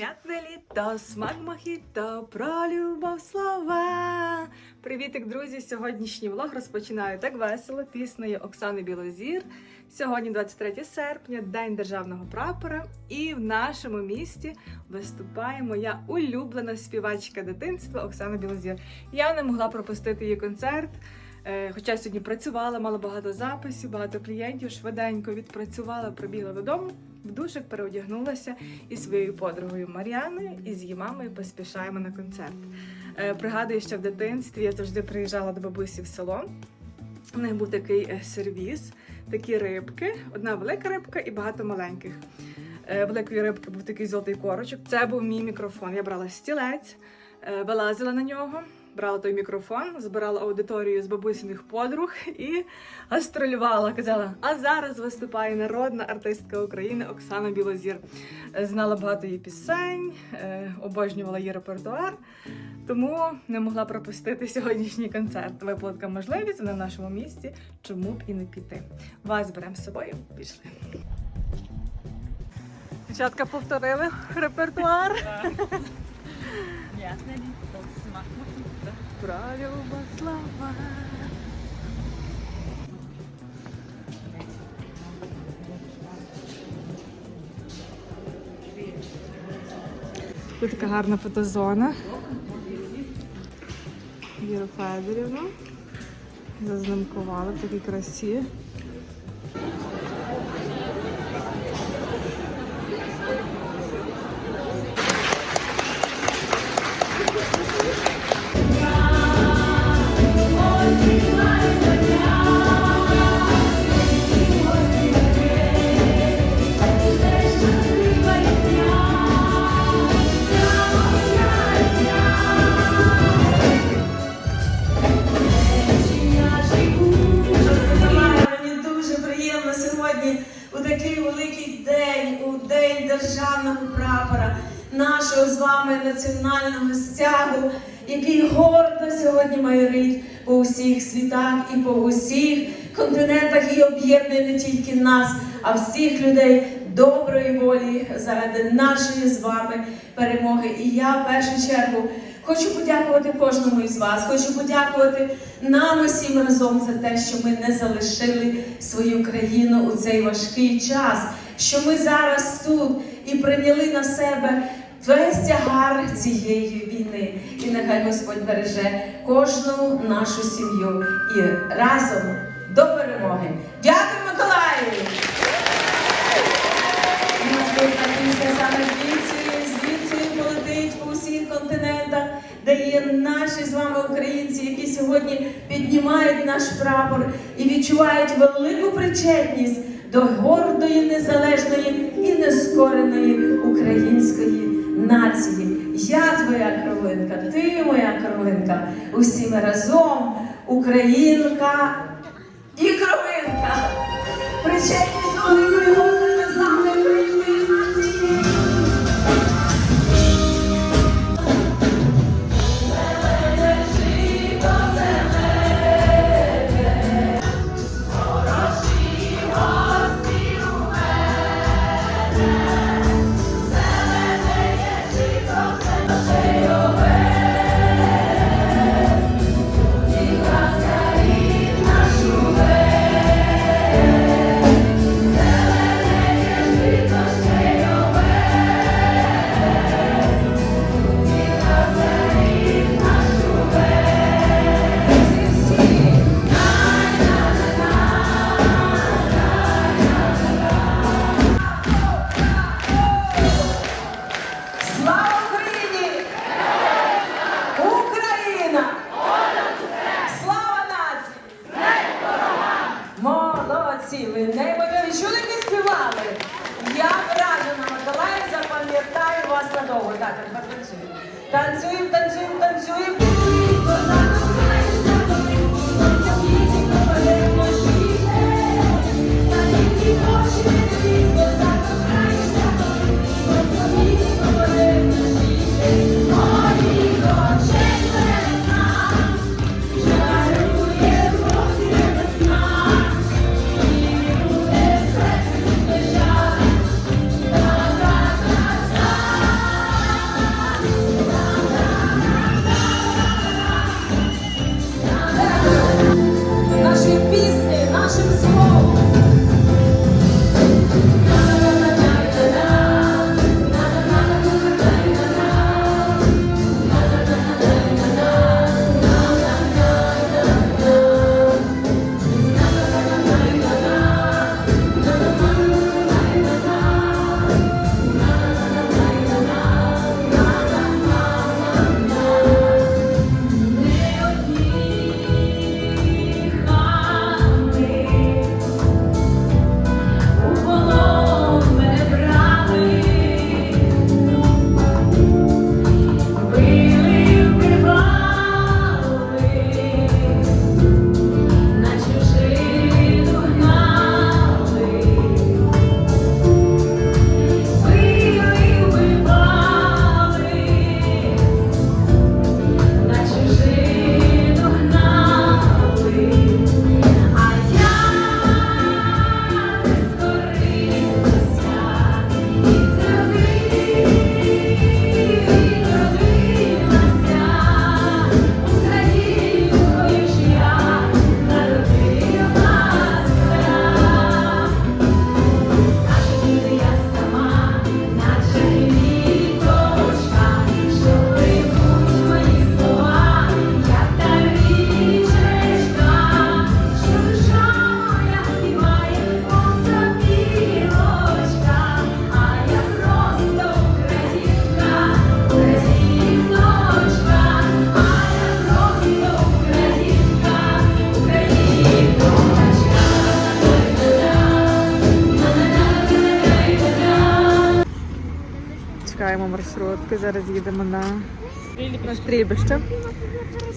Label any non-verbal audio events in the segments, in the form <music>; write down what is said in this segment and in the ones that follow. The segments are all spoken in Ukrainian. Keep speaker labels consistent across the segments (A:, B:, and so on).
A: М'ятне літо, смак мохіто, про любов слова. Привітик, друзі! Сьогоднішній влог розпочинаю так весело піснею Оксани Білозір. Сьогодні 23 серпня, День державного прапора, і в нашому місті виступає моя улюблена співачка дитинства Оксана Білозір. Я не могла пропустити її концерт. Е, Хоча сьогодні працювала, мала багато записів, багато клієнтів, швиденько відпрацювала, прибігла додому, в душик переодягнулася і своєю подругою Мар'яною і з її мамою поспішаємо на концерт. Е, Пригадую, що в дитинстві я завжди приїжджала до бабусі в село. У них був такий е, сервіз, такі рибки, одна велика рибка і багато маленьких. Е, Великої рибки був такий золотий корочок. Це був мій мікрофон. Я брала стілець, вилазила на нього, брала той мікрофон, збирала аудиторію з бабусиних подруг і гастролювала. Казала, а зараз виступає народна артистка України Оксана Білозір. Знала багато її пісень, е, обожнювала її репертуар, тому не могла пропустити сьогоднішній концерт. Випала така можливість в нашому місті. Чому б і не піти? Вас беремо з собою. Пішли. Дівчатка повторили репертуар.
B: Літо, смак мохіто.
A: Про любов слова. Тут така гарна фотозона. Віру Федорівну. Зазнимкували в такій красі.
C: Тільки нас, а всіх людей доброї волі заради нашої з вами перемоги. І я в першу чергу Хочу подякувати кожному із вас. Хочу подякувати нам усім разом за те, що ми не залишили свою країну у цей важкий час, що ми зараз тут і прийняли на себе весь тягар цієї війни. І нехай Господь береже кожну нашу сім'ю і разом до перемоги. Дякую, Миколаєві! Наступна пісня саме звідси, звідси полетить по всіх континентах, де є наші з вами українці, які сьогодні піднімають наш прапор і відчувають велику причетність до гордої, незалежної і нескореної української нації. Я твоя кровинка, ти моя кровинка. Усі ми разом, українка. Причетність до великої Молодці! Ви неймовірно не співали? Я вражена Миколаїв, запам'ятаю вас надовго. Так, тепер танцюємо. Танцюємо, танцюємо, танцюємо.
D: маршрутки. Зараз їдемо на, на стрільбище.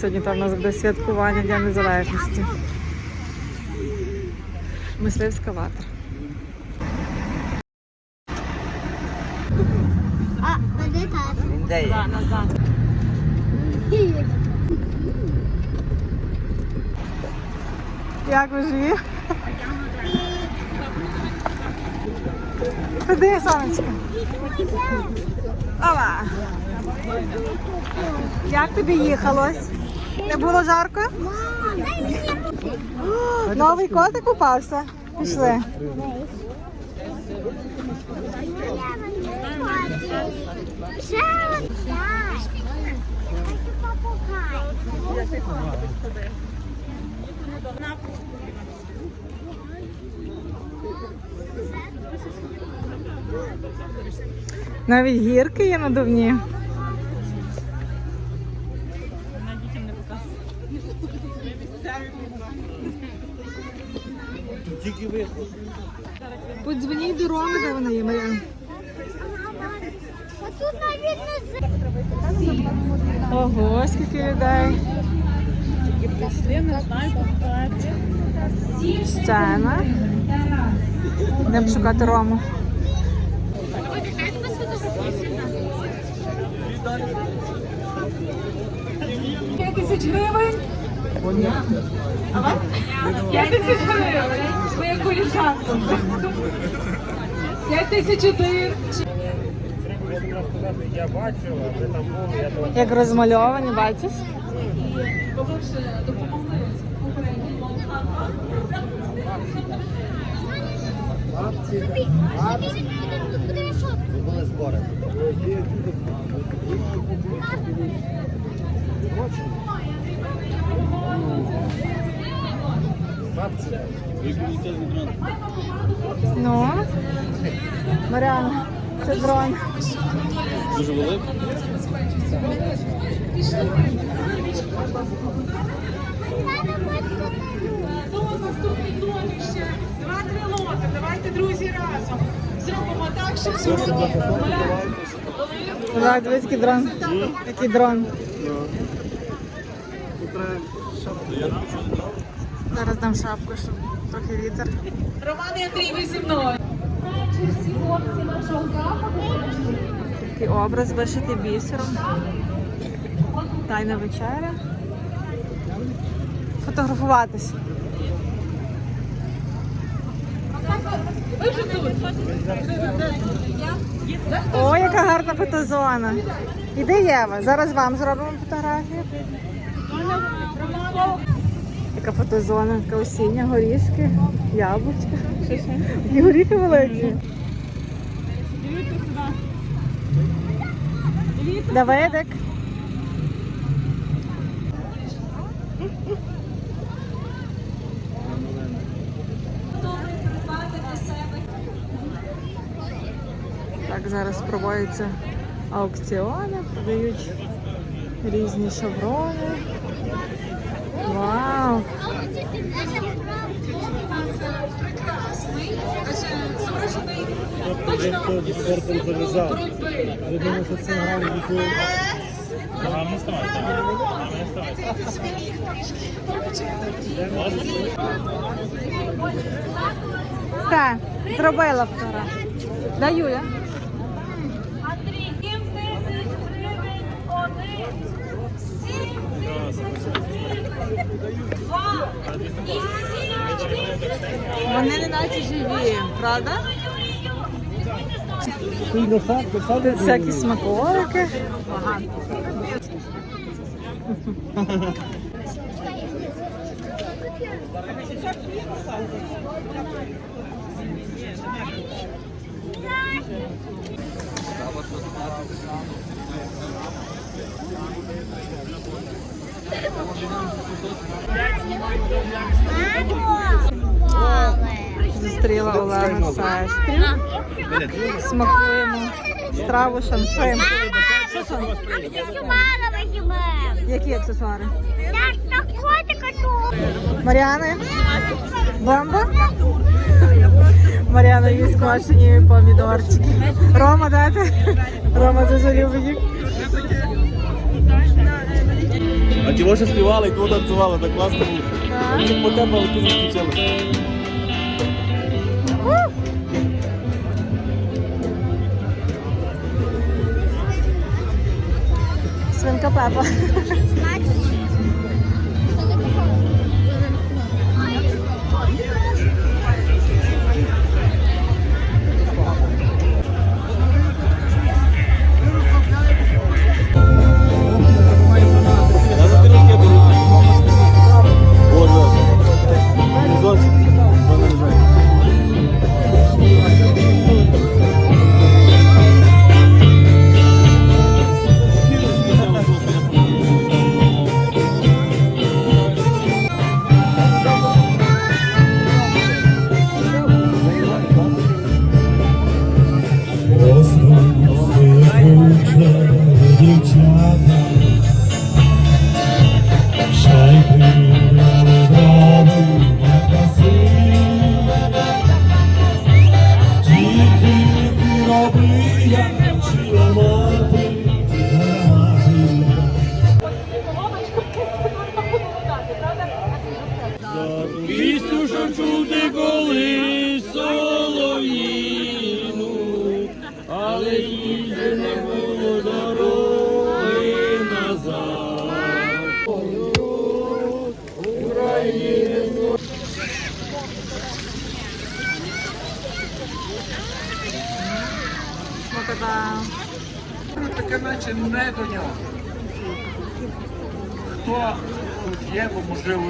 D: Сьогодні там у нас буде святкування Дня Незалежності. Мисливська ватра.
E: А, де
F: назад.
D: Як ви живі? Куди, сонечко? Ова! Як тобі їхалось? Не було жарко? О, <gasps> Новий котик купався. Пішли.
E: Ще одна.
D: Навіть гірки є надувні.
F: Не показує.
D: Подзвоніть до Роми, де вона є,
E: не
D: Ого, скільки людей. Сцена. Йдемо шукати Рому.
B: Тисяч гривень. П'ять тисяч гривень. Своя коліжанка. П'ять тисяч один.
D: Як розмальовані, бачиш?
G: Були збори.
D: Ну. Мар'яна, це дрон.
G: Дуже великий.
B: Ну, наступний номер ще. Два-три лоти. Давайте, друзі, разом. Зробимо так, щоб сьогодні.
D: Давай, дивись, який дрон. Який дрон. Зараз дам шапку, щоб трохи вітер.
B: Роман і Андрій, ви зі мною.
D: Такий образ вишитий бісером. Тайна вечеря. Фотографуватись.
B: Ви вже тут.
D: О, яка гарна фотозона. Іди Єва, зараз вам зробимо фотографію. Яка фотозона, така осіння, горішки, яблучка. І горіхи великі. Давидик. Так, зараз проводяться аукціони, продають різні шеврони. Вау!
G: Тобто спортом зав'язав. Я
D: Все, зробила вчора.
E: Да, Юля?
D: Вони не наче живі, правда? Тут всякі смаколики. <laughs> Зустріла Олегу сестрі. Смакуємо страву
E: шансуємо.
D: Які аксесуари? Маріани? Бомба? Маріана їсть квашені помідорчики. Рома дайте. Рома дуже любить їх.
G: А ті ще співали і тут танцювали, так класно було. Ми потепали, ти закінчилися.
D: Свинка Пепа.
H: таке наче не до нього. Хто є, бо можливо.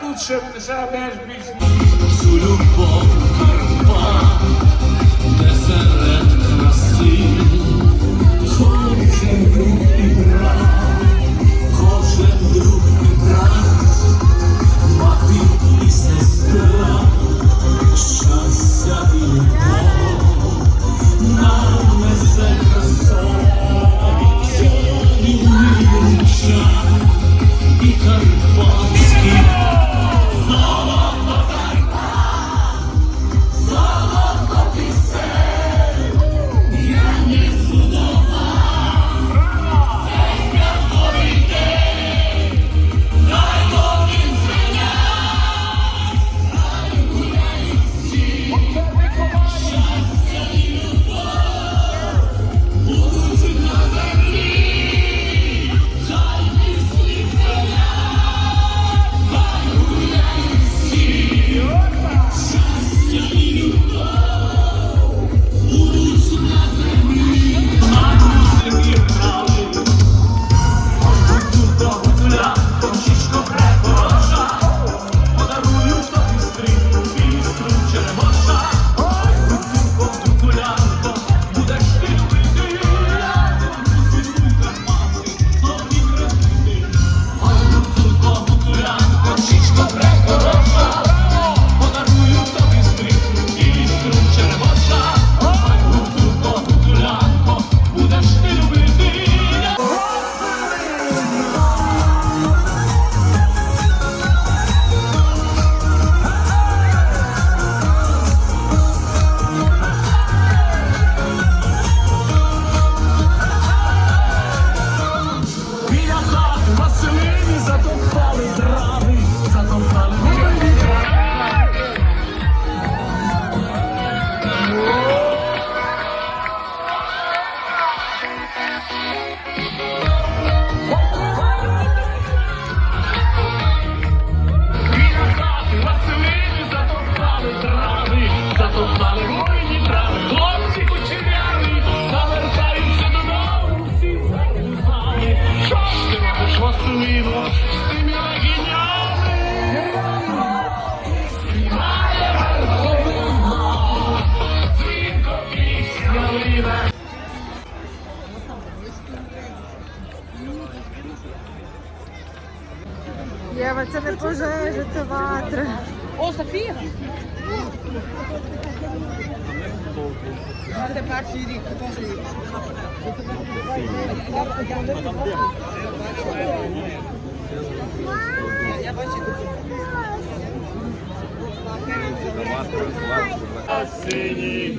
H: тут ще вже менш більш.
I: Цю любов,
D: пожежа, це ватра.
B: О, Софія! Це перший рік, теж рік. Я бачу.
G: Синій